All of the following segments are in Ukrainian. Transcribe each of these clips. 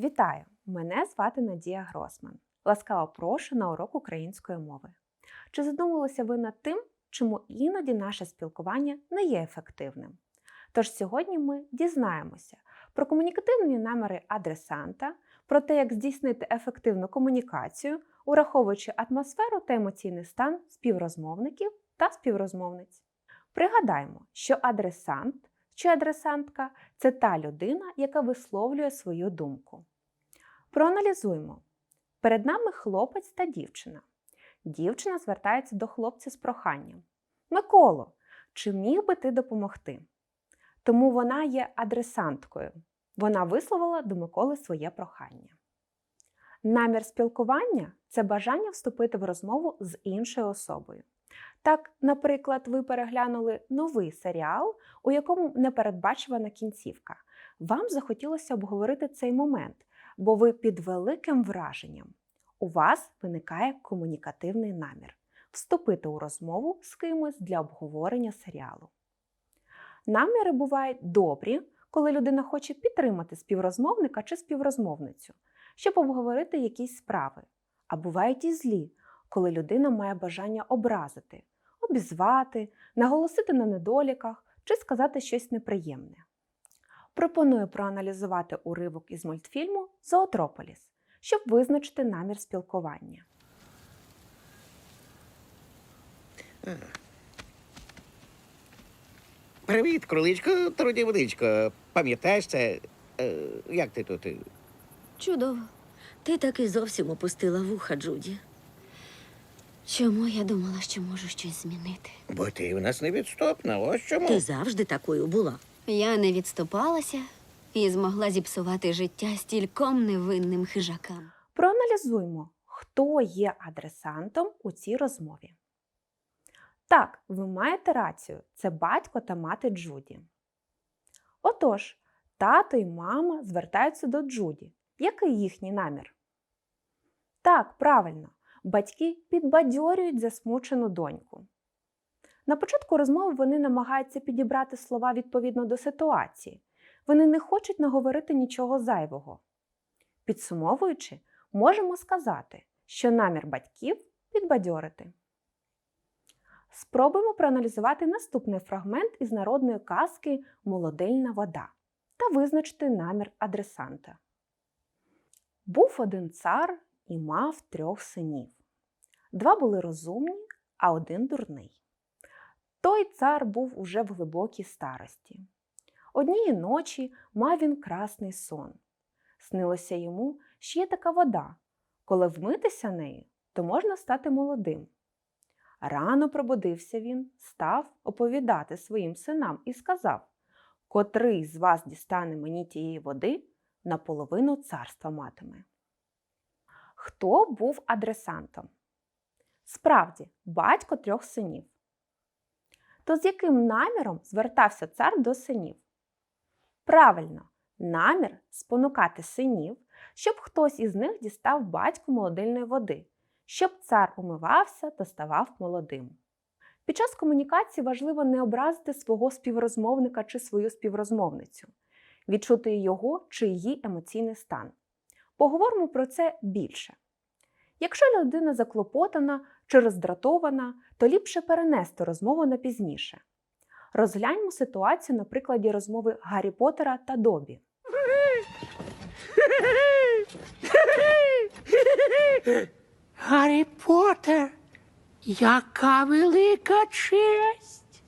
Вітаю! Мене звати Надія Гросман. Ласкаво прошу на урок української мови. Чи задумувалися ви над тим, чому іноді наше спілкування не є ефективним? Тож сьогодні ми дізнаємося про комунікативні наміри адресанта, про те, як здійснити ефективну комунікацію, ураховуючи атмосферу та емоційний стан співрозмовників та співрозмовниць. Пригадаємо, що адресант чи адресантка це та людина, яка висловлює свою думку. Проаналізуємо. Перед нами хлопець та дівчина. Дівчина звертається до хлопця з проханням: Миколо, чи міг би ти допомогти? Тому вона є адресанткою. Вона висловила до Миколи своє прохання. Намір спілкування це бажання вступити в розмову з іншою особою. Так, наприклад, ви переглянули новий серіал, у якому непередбачувана кінцівка. Вам захотілося обговорити цей момент, бо ви під великим враженням. У вас виникає комунікативний намір вступити у розмову з кимось для обговорення серіалу. Наміри бувають добрі, коли людина хоче підтримати співрозмовника чи співрозмовницю, щоб обговорити якісь справи. А бувають і злі, коли людина має бажання образити, обізвати, наголосити на недоліках чи сказати щось неприємне. Пропоную проаналізувати уривок із мультфільму Зоотрополіс, щоб визначити намір спілкування. Привіт, кроличко, трудівничко. Пам'ятаєш це? Е, як ти тут? Чудово. Ти таки зовсім опустила вуха, Джуді. Чому я думала, що можу щось змінити? Бо ти в нас невідступна, ось чому. Ти завжди такою була. Я не відступалася і змогла зіпсувати життя стільком невинним хижакам. Проаналізуймо, хто є адресантом у цій розмові. Так, ви маєте рацію, це батько та мати Джуді. Отож, тато і мама звертаються до Джуді. Який їхній намір? Так, правильно, батьки підбадьорюють засмучену доньку. На початку розмови вони намагаються підібрати слова відповідно до ситуації. Вони не хочуть наговорити нічого зайвого. Підсумовуючи, можемо сказати, що намір батьків підбадьорити. Спробуємо проаналізувати наступний фрагмент із народної казки Молодильна вода та визначити намір адресанта. Був один цар і мав трьох синів. Два були розумні, а один дурний. Той цар був уже в глибокій старості. Однієї ночі мав він красний сон. Снилося йому, що є така вода. Коли вмитися нею, то можна стати молодим. Рано пробудився він, став оповідати своїм синам і сказав: Котрий з вас дістане мені тієї води, наполовину царства матиме. Хто був адресантом? Справді, батько трьох синів. То з яким наміром звертався цар до синів? Правильно, намір спонукати синів, щоб хтось із них дістав батьку молодильної води, щоб цар умивався та ставав молодим. Під час комунікації важливо не образити свого співрозмовника чи свою співрозмовницю, відчути його чи її емоційний стан. Поговоримо про це більше. Якщо людина заклопотана чи роздратована, то ліпше перенести розмову на пізніше. Розгляньмо ситуацію на прикладі розмови Гаррі Поттера та Добі. Гаррі Поттер, яка велика честь.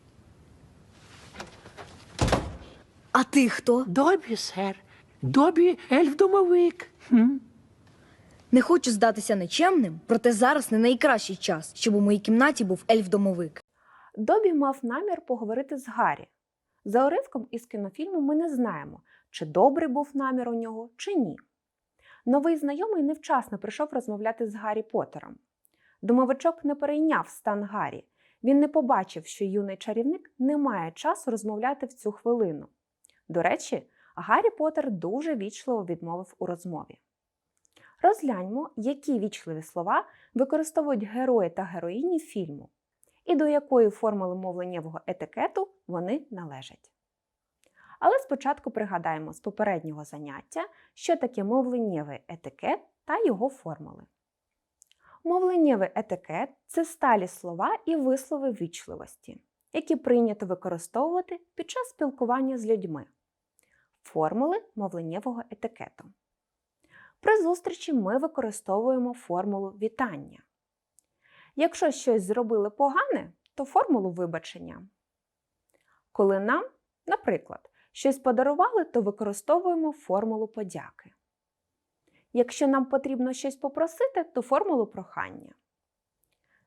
А ти хто? Добі, сер, Добі ельф-домовик. Не хочу здатися нечемним, проте зараз не найкращий час, щоб у моїй кімнаті був ельф-домовик. Добі мав намір поговорити з Гаррі. За уривком із кінофільму ми не знаємо, чи добрий був намір у нього, чи ні. Новий знайомий невчасно прийшов розмовляти з Гаррі Поттером. Домовичок не перейняв стан Гаррі. Він не побачив, що юний чарівник не має часу розмовляти в цю хвилину. До речі, Гаррі Поттер дуже вічливо відмовив у розмові. Розгляньмо, які вічливі слова використовують герої та героїні фільму і до якої формули мовленнєвого етикету вони належать. Але спочатку пригадаємо з попереднього заняття, що таке мовленнєвий етикет та його формули. Мовленнєвий етикет це сталі слова і вислови ввічливості, які прийнято використовувати під час спілкування з людьми. Формули мовленнєвого етикету. При зустрічі ми використовуємо формулу вітання. Якщо щось зробили погане, то формулу вибачення. Коли нам, наприклад, щось подарували, то використовуємо формулу подяки. Якщо нам потрібно щось попросити, то формулу прохання.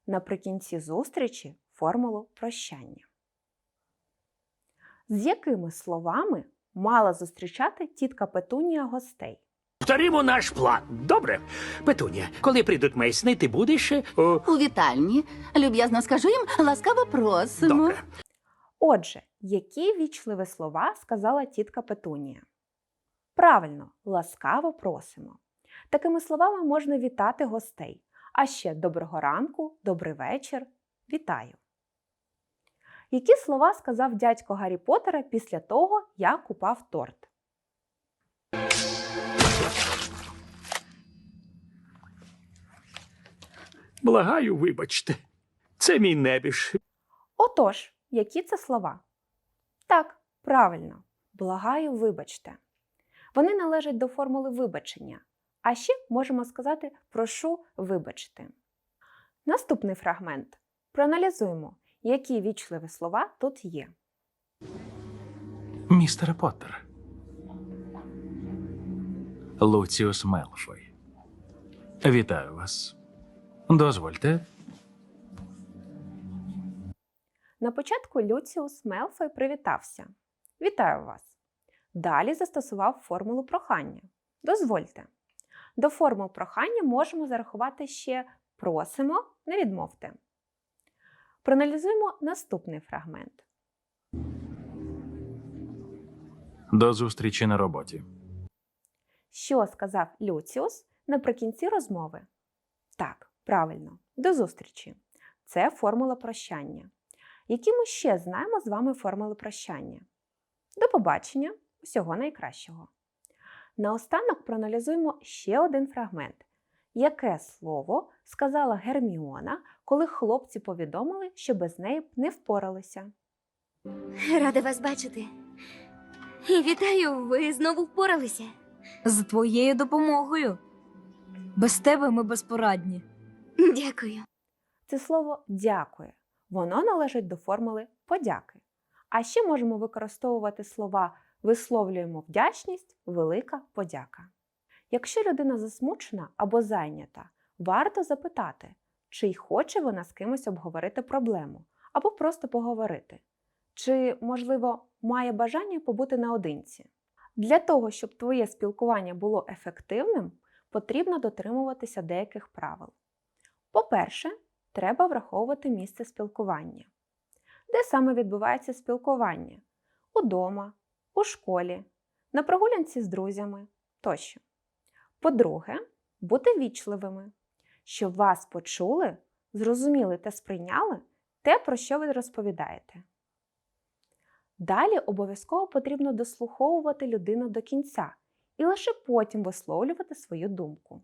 Наприкінці зустрічі формулу прощання. З якими словами мала зустрічати тітка Петунія гостей? Повторимо наш план. Добре. Петунія, коли прийдуть мейсни, ти будеш. е, О, У вітальні. Люб'язно скажу їм, ласкаво просимо. добре. Отже, які вічливі слова сказала тітка Петунія? Правильно, ласкаво просимо. Такими словами можна вітати гостей. А ще доброго ранку, добрий вечір, вітаю. Які слова сказав дядько Гаррі Поттера після того, як упав торт? Благаю, вибачте. Це мій небіж. Отож, які це слова? Так, правильно, благаю, вибачте. Вони належать до формули вибачення. А ще можемо сказати прошу вибачте. Наступний фрагмент. Проаналізуємо, які вічливі слова тут є. Містер Поттер. Луціус Мелфой. Вітаю вас. Дозвольте. На початку Люціус Мелфой привітався. Вітаю вас. Далі застосував формулу прохання. Дозвольте. До формул прохання можемо зарахувати ще просимо, не відмовте. Проаналізуємо наступний фрагмент. До зустрічі на роботі. Що сказав Люціус наприкінці розмови? Так, правильно, до зустрічі. Це формула прощання. Які ми ще знаємо з вами формули прощання? До побачення, усього найкращого. Наостанок проаналізуємо ще один фрагмент. Яке слово сказала Герміона, коли хлопці повідомили, що без неї б не впоралися? Рада вас бачити. І вітаю, ви знову впоралися. З твоєю допомогою. Без тебе ми безпорадні. Дякую. Це слово дякує. Воно належить до формули подяки. А ще можемо використовувати слова висловлюємо вдячність, велика подяка. Якщо людина засмучена або зайнята, варто запитати, чи й хоче вона з кимось обговорити проблему, або просто поговорити, чи, можливо, має бажання побути наодинці. Для того, щоб твоє спілкування було ефективним, потрібно дотримуватися деяких правил. По-перше, треба враховувати місце спілкування. Де саме відбувається спілкування? Удома, у школі, на прогулянці з друзями тощо. По-друге, бути вічливими, щоб вас почули, зрозуміли та сприйняли те, про що ви розповідаєте. Далі обов'язково потрібно дослуховувати людину до кінця і лише потім висловлювати свою думку.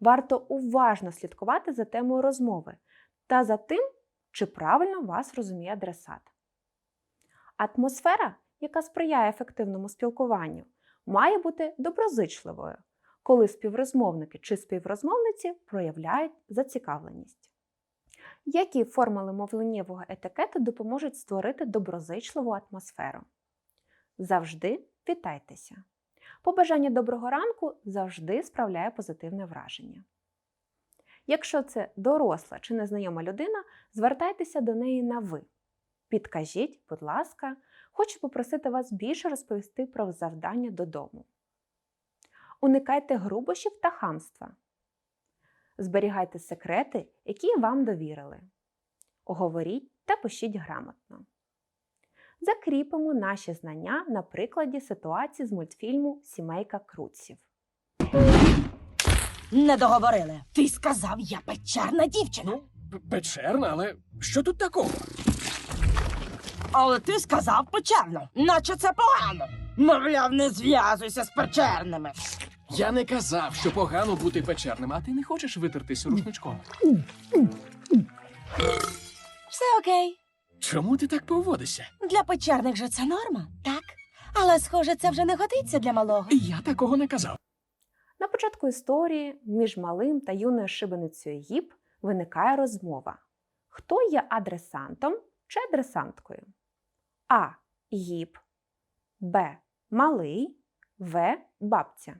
Варто уважно слідкувати за темою розмови та за тим, чи правильно вас розуміє адресат. Атмосфера, яка сприяє ефективному спілкуванню, має бути доброзичливою, коли співрозмовники чи співрозмовниці проявляють зацікавленість. Які формули мовленнєвого етикету допоможуть створити доброзичливу атмосферу? Завжди вітайтеся. Побажання доброго ранку завжди справляє позитивне враження. Якщо це доросла чи незнайома людина, звертайтеся до неї на ви. Підкажіть, будь ласка, хочу попросити вас більше розповісти про завдання додому. Уникайте грубощів та хамства. Зберігайте секрети, які вам довірили. Говоріть та пишіть грамотно. Закріпимо наші знання на прикладі ситуації з мультфільму Сімейка Круців. Не договорили. Ти сказав, я печерна дівчина. Печерна, але що тут такого? Але ти сказав печерно, наче це погано. Мовляв, не зв'язуйся з печерними. Я не казав, що погано бути печерним, а ти не хочеш витертись рушничком. Все окей. Чому ти так поводишся? Для печерних же це норма, так? Але, схоже, це вже не годиться для малого. Я такого не казав. На початку історії між малим та юною шибеницею Гіп виникає розмова: хто є адресантом чи адресанткою? А. Гіп, Б. Малий, В. Бабця.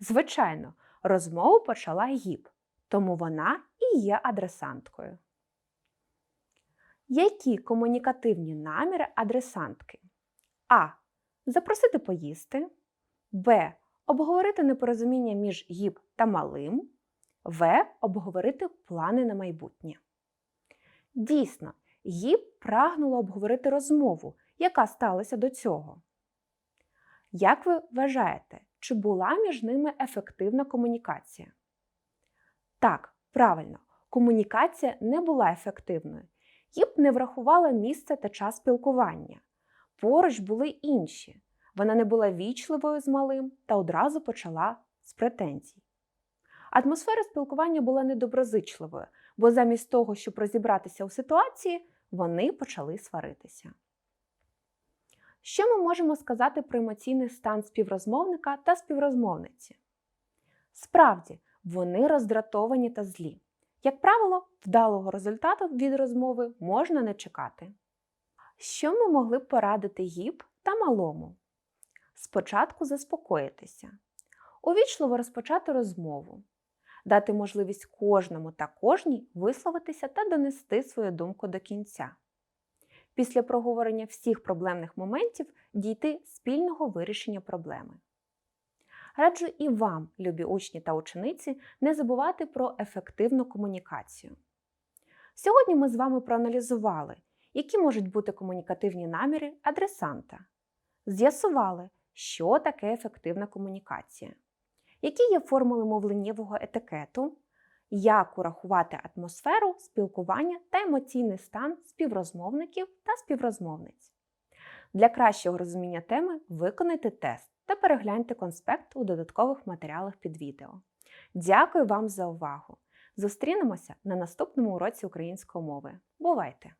Звичайно, розмову почала Гіп, тому вона і є адресанткою. Які комунікативні наміри адресантки? А. Запросити поїсти. Б. Обговорити непорозуміння між гіб та малим. В. Обговорити плани на майбутнє. Дійсно, гіб прагнула обговорити розмову, яка сталася до цього. Як ви вважаєте, чи була між ними ефективна комунікація? Так, правильно, комунікація не була ефективною. Гіб не врахувала місце та час спілкування. Поруч були інші. Вона не була вічливою з малим та одразу почала з претензій. Атмосфера спілкування була недоброзичливою, бо замість того, щоб розібратися у ситуації, вони почали сваритися. Що ми можемо сказати про емоційний стан співрозмовника та співрозмовниці? Справді, вони роздратовані та злі. Як правило, вдалого результату від розмови можна не чекати. Що ми могли б порадити гіб та малому? Спочатку заспокоїтися, увічливо розпочати розмову, дати можливість кожному та кожній висловитися та донести свою думку до кінця. Після проговорення всіх проблемних моментів дійти спільного вирішення проблеми. Раджу і вам, любі учні та учениці, не забувати про ефективну комунікацію. Сьогодні ми з вами проаналізували, які можуть бути комунікативні наміри адресанта. З'ясували, що таке ефективна комунікація, які є формули мовленнєвого етикету, як урахувати атмосферу, спілкування та емоційний стан співрозмовників та співрозмовниць. Для кращого розуміння теми виконайте тест та перегляньте конспект у додаткових матеріалах під відео. Дякую вам за увагу! Зустрінемося на наступному уроці української мови. Бувайте!